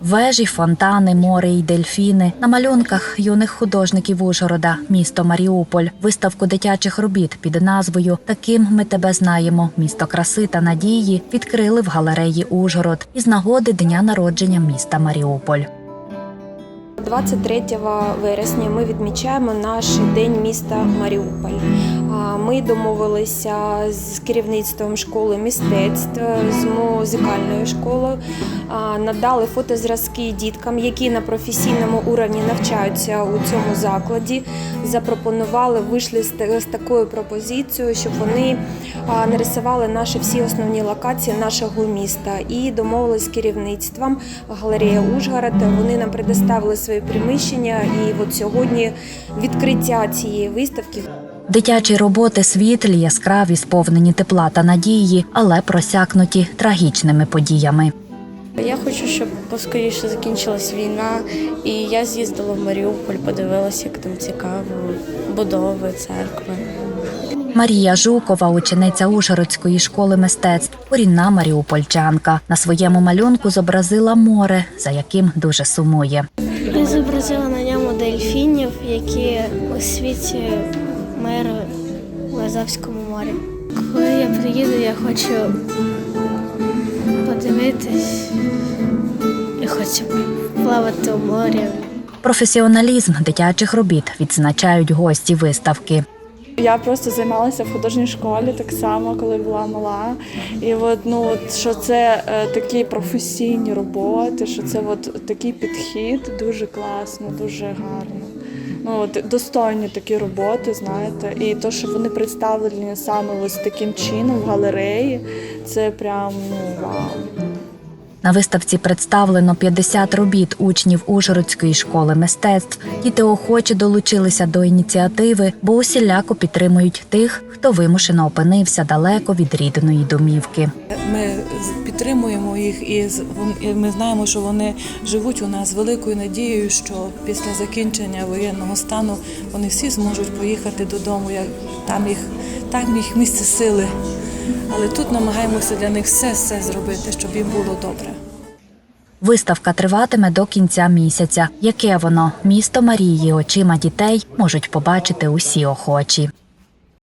Вежі, фонтани, море й дельфіни. На малюнках юних художників Ужгорода, місто Маріуполь, виставку дитячих робіт під назвою Таким ми тебе знаємо. Місто краси та надії відкрили в галереї Ужгород із нагоди дня народження міста Маріуполь. 23 вересня ми відмічаємо наш день міста Маріуполь. Ми домовилися з керівництвом школи мистецтв, з музикальною школою, надали фотозразки діткам, які на професійному уровні навчаються у цьому закладі. Запропонували, вийшли з з такою пропозицією, щоб вони нарисували наші всі основні локації нашого міста і домовились з керівництвом галерея Ужгород. Вони нам предоставили свої приміщення, і от сьогодні відкриття цієї виставки. Дитячі роботи світлі, яскраві, сповнені тепла та надії, але просякнуті трагічними подіями. Я хочу, щоб поскоріше закінчилась війна, і я з'їздила в Маріуполь, подивилася, як там цікаво, будови, церкви. Марія Жукова, учениця Ужгородської школи мистецтв, корінна маріупольчанка. На своєму малюнку зобразила море, за яким дуже сумує. Я зобразила на ньому дельфінів, які у світі миру в Азовському морі. Коли я приїду, я хочу подивитись і хочу плавати у морі. Професіоналізм дитячих робіт відзначають гості виставки. Я просто займалася в художній школі так само, коли була мала. І от ну от що це е, такі професійні роботи, що це от такий підхід дуже класно, дуже гарно. Ну от достойні такі роботи, знаєте, і то, що вони представлені саме ось таким чином в галереї, це прям ну вау. На виставці представлено 50 робіт учнів Ужгородської школи мистецтв. Діти охоче долучилися до ініціативи, бо усіляко підтримують тих, хто вимушено опинився далеко від рідної домівки. Ми підтримуємо їх і ми знаємо, що вони живуть у нас з великою надією, що після закінчення воєнного стану вони всі зможуть поїхати додому. як Там їх там їх місце сили. Але тут намагаємося для них все, все зробити, щоб їм було добре. Виставка триватиме до кінця місяця. Яке воно місто Марії очима дітей можуть побачити усі охочі.